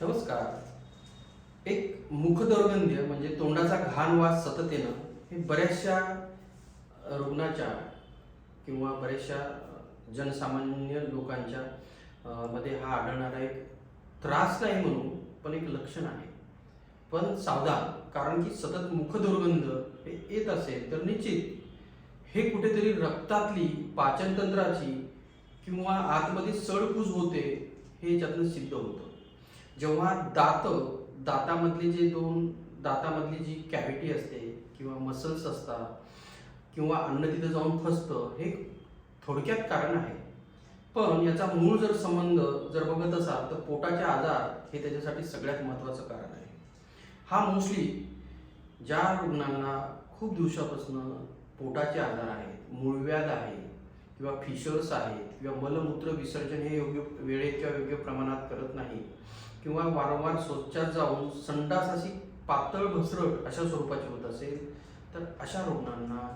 नमस्कार. एक मुख मुखदुर्गंधी म्हणजे तोंडाचा घाण वास सतत येणं हे बऱ्याचशा रुग्णाच्या किंवा बऱ्याचशा जनसामान्य लोकांच्या मध्ये हा आढळणारा एक त्रास नाही म्हणून पण एक लक्षण आहे. पण सावधान कारण की सतत मुख दुर्गंध हे येत असेल तर निश्चित हे कुठेतरी रक्तातली पाचनतंत्राची किंवा आतमध्ये सडकूज होते हे याच्यातनं सिद्ध होतं. जेव्हा दात दातामधले जे दोन दातामधली जी कॅव्हिटी असते किंवा मसल्स असतात किंवा अन्न तिथं जाऊन फसतं हे थोडक्यात कारण आहे. पण याचा मूळ जर संबंध जर बघत असाल तर पोटाचे आजार हे त्याच्यासाठी सगळ्यात महत्त्वाचं कारण आहे. हा मोस्टली ज्या रुग्णांना खूप दिवसापासून पोटाचे आजार आहेत मूळव्याध आहे किंवा फिशर्स आहेत किंवा मलमूत्र विसर्जन हे योग्य वेळेच्या योग्य प्रमाणात करत नाही किंवा वारंवार शौचात जाऊन संडास अशी पातळ घसरट अशा स्वरूपाची होत असेल तर अशा रुग्णांना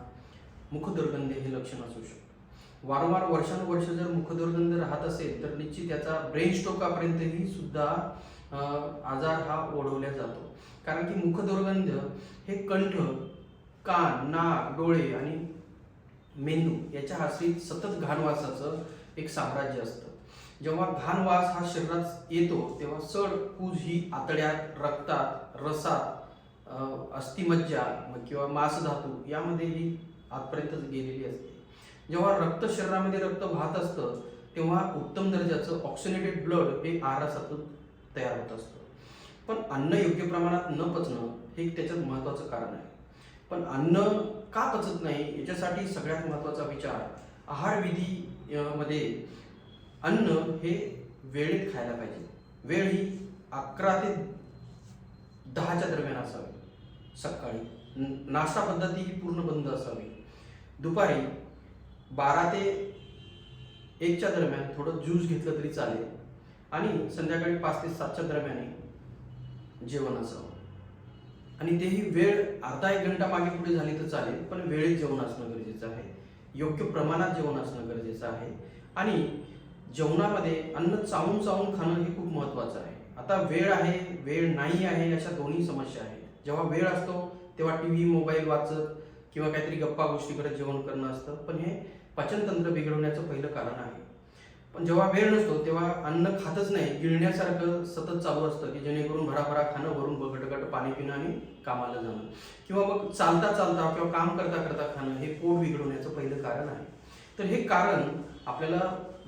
मुखदुर्गंध हे लक्षण असू शकतं. वारंवार वर्षानुवर्ष जर मुखदुर्गंध राहत असेल तर निश्चित त्याचा ब्रेन स्ट्रोकापर्यंतही सुद्धा आजार हा ओढवला जातो. कारण की मुखदुर्गंध हे कंठ कान नाक डोळे आणि मेंदू याच्या आश्रित सतत घाणवासाचं एक साम्राज्य असतं. जेव्हा घाणवास हा शरीरात येतो तेव्हा सड कूज ही आतड्यात रक्तात रसात अस्थिमज्जा किंवा मांसधातू यामध्ये ही आतपर्यंतच गेलेली असते. जेव्हा रक्त शरीरामध्ये रक्त वाहत असतं तेव्हा उत्तम दर्जाचं ऑक्सिनेटेड ब्लड हे आहारासातून तयार होत असतं. पण अन्न योग्य प्रमाणात न पचणं हे त्याच्यात महत्त्वाचं कारण आहे. पण अन्न का पचत नाही याच्यासाठी सगळ्यात महत्त्वाचा विचार आहार विधी मध्ये अन्न हे वेळेत खायला पाहिजे. वेळ ही अकरा ते दहाच्या दरम्यान असावी. सकाळी नाश्ता पद्धती ही पूर्ण बंद असावी. दुपारी बारा ते एकच्या दरम्यान थोडं ज्यूस घेतलं तरी चालेल. आणि संध्याकाळी पाच ते सातच्या दरम्यान जेवण असावं. आणि तेही वेळ अर्धा एक घंटा मागे पुढे झाली तर चालेल पण वेळेत जेवण असणं गरजेचं आहे. योग्य प्रमाणात जेवण असणं गरजेचं आहे. आणि जेवणामध्ये अन्न चावून चावून खाणं हे खूप महत्त्वाचं आहे. आता वेळ आहे वेळ नाही आहे अशा दोन्ही समस्या आहेत. जेव्हा वेळ असतो तेव्हा टी व्ही मोबाईल वाचत किंवा काहीतरी गप्पा गोष्टीकडे जेवण करणं असतं. पण हे पचनतंत्र बिघडवण्याचं पहिलं कारण आहे. पण जेव्हा वेळ नसतो तेव्हा अन्न खातच नाही. गिळण्यासारखं सतत चालू असतं की जेणेकरून भराभरा खाणं भरून गटगट पाणी पिणं आणि कामाला जाणं. किंवा मग चालता चालता किंवा काम करता करता खाणं हे पोट बिघडवण्याचं पहिलं कारण आहे. तर हे कारण आपल्याला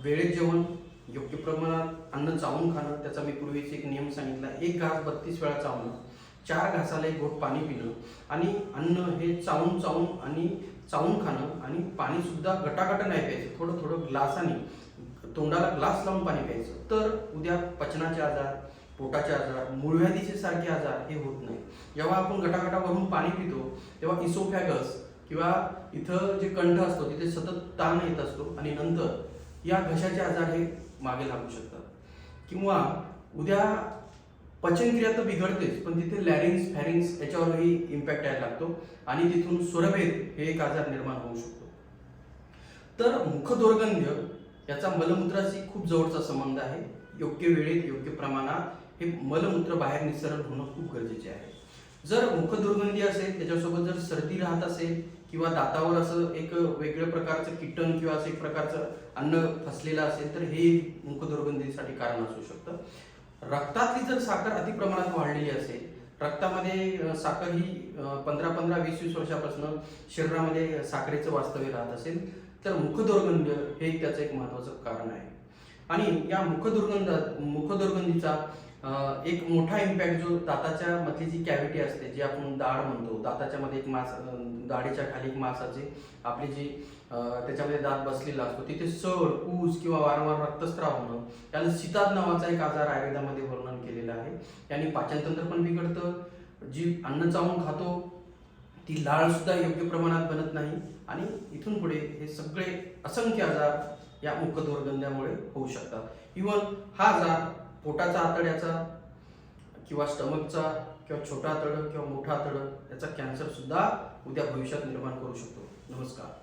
वेळेत जेवण योग्य प्रमाणात अन्न चावून खाणं त्याचा मी पूर्वीच एक नियम सांगितला एक घास बत्तीस वेळा चावणं चार घासाला एक घोट पाणी पिणं आणि अन्न हे चावून चावून आणि चावून खाणं आणि पाणीसुद्धा गटागटा गटागट नाही प्यायचं थोडं थोडं ग्लासाने तोंडाला ग्लास लावून पाणी प्यायचं. तर उद्या पचनाचे आजार पोटाचे आजार मूळव्याधीचे सारखे आजार हे होत नाही. जेव्हा आपण गटागटावरून पाणी पितो तेव्हा इसोफॅगस किंवा इथं जे कंठ असतो तिथे सतत ताण येत असतो आणि नंतर या घशाचे आजार हे मागे लागू शकतात. किंवा उद्या पचनक्रिया तर बिघडतेच पण तिथे लॅरिंग्स फॅरिंग्स याच्यावरही इम्पॅक्ट यायला लागतो आणि तिथून स्वरभेद हे एक आजार निर्माण होऊ शकतो. तर मुखदुर्गंध याचा मलमूत्राशी खूप जवळचा संबंध आहे. योग्य वेळेत योग्य प्रमाणात हे मलमूत्र बाहेर निसरण होणं खूप गरजेचे आहे. जर मुख दुर्गंधी असेल त्याच्यासोबत जर सर्दी राहत असेल किंवा दातावर असं एक वेगळ्या प्रकारचं किटन किंवा असं एक प्रकारचं अन्न फसलेलं असेल तर हे मुखदुर्गंधीसाठी कारण असू शकतं. रक्तातली जर साखर अति प्रमाणात वाढलेली असेल रक्तामध्ये साखर ही पंधरा पंधरा वीस वीस वर्षापासून शरीरामध्ये साखरेचं वास्तव्य राहत असेल तर मुखदुर्गंध हे त्याचं एक महत्त्वाचं कारण आहे. आणि या मुखदुर्गंधात मुखदुर्गंधीचा दुर्गंधीचा एक मोठा इम्पॅक्ट जो दाताच्या मधली जी कॅव्हिटी असते जी आपण दाढ म्हणतो दाताच्या मध्ये एक मास दाढीच्या खाली एक मासाची आपली जी त्याच्यामध्ये दात बसलेला असतो तिथे सळ ऊस किंवा वारंवार रक्तस्राव होणं त्याला सीताद नावाचा एक आजार आयुर्वेदामध्ये वर्णन केलेला आहे. याने पाचनतंत्र पण बिघडतं. जी अन्न चावून खातो ती लाळ सुद्धा योग्य प्रमाणात बनत नाही आणि इथून पुढे हे सगळे असंख्य आजार या मुखदुर्गंधामुळे होऊ शकतात. इवन हा आजार पोटाचा आतड्याचा किंवा स्टमकचा किंवा छोटा आतडं किंवा मोठा आतडं याचा कॅन्सर सुद्धा उद्या भविष्यात निर्माण करू शकतो. नमस्कार.